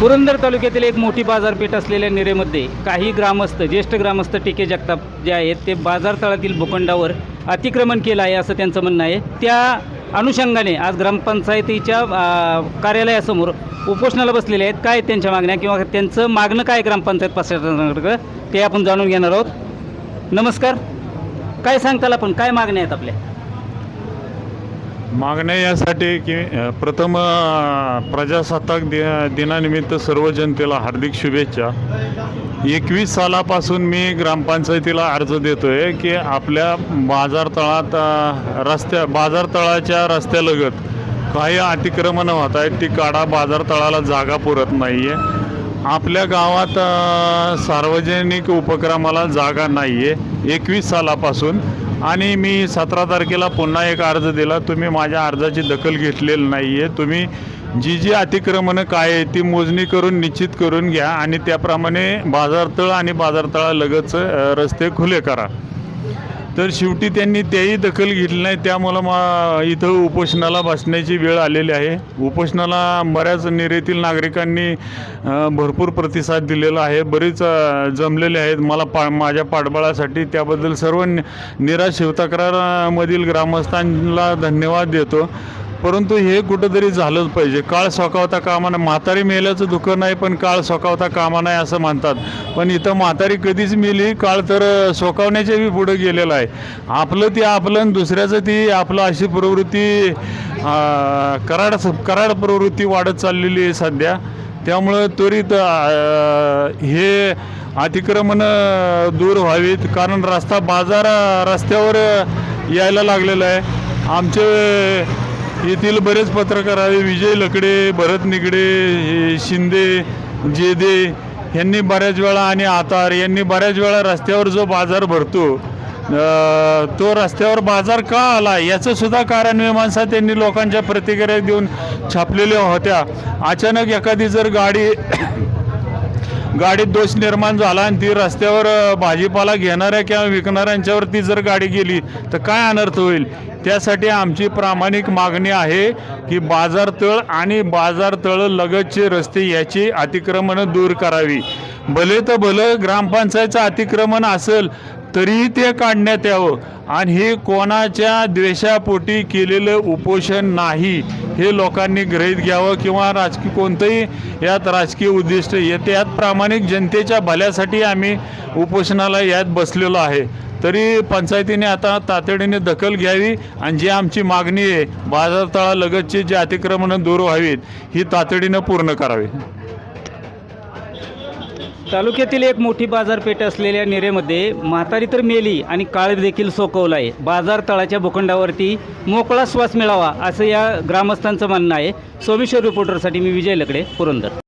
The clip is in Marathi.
पुरंदर तालुक्यातील एक मोठी बाजारपेठ असलेल्या निरेमध्ये काही ग्रामस्थ ज्येष्ठ ग्रामस्थ टीके जगताप जे आहेत ते बाजारतळातील भूखंडावर अतिक्रमण केलं आहे असं त्यांचं म्हणणं आहे. त्या अनुषंगाने आज ग्रामपंचायतीच्या कार्यालयासमोर उपोषणाला बसलेले आहेत. काय त्यांच्या मागण्या किंवा त्यांचं मागणं काय ग्रामपंचायत प्रशासनाकडं ते आपण जाणून घेणार आहोत. नमस्कार. काय सांगताल आपण? काय मागण्या आहेत आपल्या? मागण्या यासाठी की प्रथम प्रजासत्ताक दि दिनानिमित्त सर्व जनतेला हार्दिक शुभेच्छा. एकवीस सालापासून मी ग्रामपंचायतीला अर्ज देतोय की आपल्या बाजारतळात रस्त्या बाजारतळाच्या रस्त्यालगत काही अतिक्रमणं होत आहेत. ती काढा बाजारतळाला जागा पुरत नाही आहे आपल्या गावात सार्वजनिक उपक्रमाला जागा नाही आहे एकवीस सालापासून आणि मी सतरा तारखेला पुन्हा एक अर्ज दिला. तुम्ही माझ्या अर्जाची दखल घेतलेली नाही आहे तुम्ही जी जी अतिक्रमणं काय आहे ती मोजणी करून निश्चित करून घ्या आणि त्याप्रमाणे बाजारतळ आणि बाजारतळालगतच रस्ते खुले करा. तर शेवटी त्यांनी त्याही दखल घेतली नाही. त्यामुळं मा इथं उपोषणाला बसण्याची वेळ आलेली आहे. उपोषणाला बऱ्याच निरेतील नागरिकांनी भरपूर प्रतिसाद दिलेला आहे. बरेच जमलेले आहेत. मला पा माझ्या पाठबळासाठी त्याबद्दल सर्व नि- निरा शिवतक्रारमधील ग्रामस्थांना धन्यवाद देतो. परंतु हे कुठंतरी झालंच पाहिजे. काळ सोकावता कामा नाही म्हातारी मेल्याचं दुःख नाही पण काळ सोकावता कामा नाही असं म्हणतात. पण इथं म्हातारी कधीच मेली काळ तर सोकावण्याच्या बी गेलेलं आहे. आपलं ते आपलं आणि दुसऱ्याचं ती आपलं अशी प्रवृत्ती कराड कराड प्रवृत्ती वाढत चाललेली आहे सध्या. त्यामुळं त्वरित हे अतिक्रमण दूर व्हावीत. कारण रस्ता बाजार रस्त्यावर यायला लागलेला आहे. आमचे येथील बरेच पत्रकार आहे विजय लकडे भरत निगडे हे शिंदे जेदे यांनी बऱ्याच वेळा आणि आतार यांनी बऱ्याच वेळा रस्त्यावर जो बाजार भरतो तो रस्त्यावर बाजार का आला? याचं सुद्धा कारणमीमांसा त्यांनी लोकांच्या प्रतिक्रिया देऊन छापलेल्या होत्या. अचानक एखादी जर गाडी गाडीत दोष निर्माण झाला आणि ती रस्त्यावर भाजीपाला घेणाऱ्या किंवा विकणाऱ्यांच्यावर ती जर गाडी गेली तर काय अनर्थ होईल? त्यासाठी आमची प्रामाणिक मागणी आहे की बाजारतळ आणि बाजारतळ लगतचे रस्ते याची अतिक्रमणं दूर करावी. भले तर भलं ग्रामपंचायतचं अतिक्रमण असेल तरीही ते काढण्यात यावं. आणि हे कोणाच्या द्वेषापोटी केलेलं उपोषण नाही हे लोकांनी गृहीत घ्यावं किंवा राजकीय कोणतंही यात राजकीय उद्दिष्ट येते यात प्रामाणिक जनतेच्या भल्यासाठी आम्ही उपोषणाला यात बसलेलो आहे. तरी पंचायतीने आता तातडीने दखल घ्यावी आणि जी आमची मागणी आहे बाजारतळालगतची जी अतिक्रमणं दूर व्हावीत ही तातडीनं पूर्ण करावी. तालुक्यातील एक मोठी बाजारपेठ असलेल्या निरेमध्ये म्हातारी तर मेली आणि काळ देखील सोकवला आहे. बाजार तळाच्या भूखंडावरती मोकळा श्वास मिळावा असं या ग्रामस्थांचं म्हणणं आहे. सोमेश्वर रिपोर्टरसाठी मी विजय लकडे पुरंदर.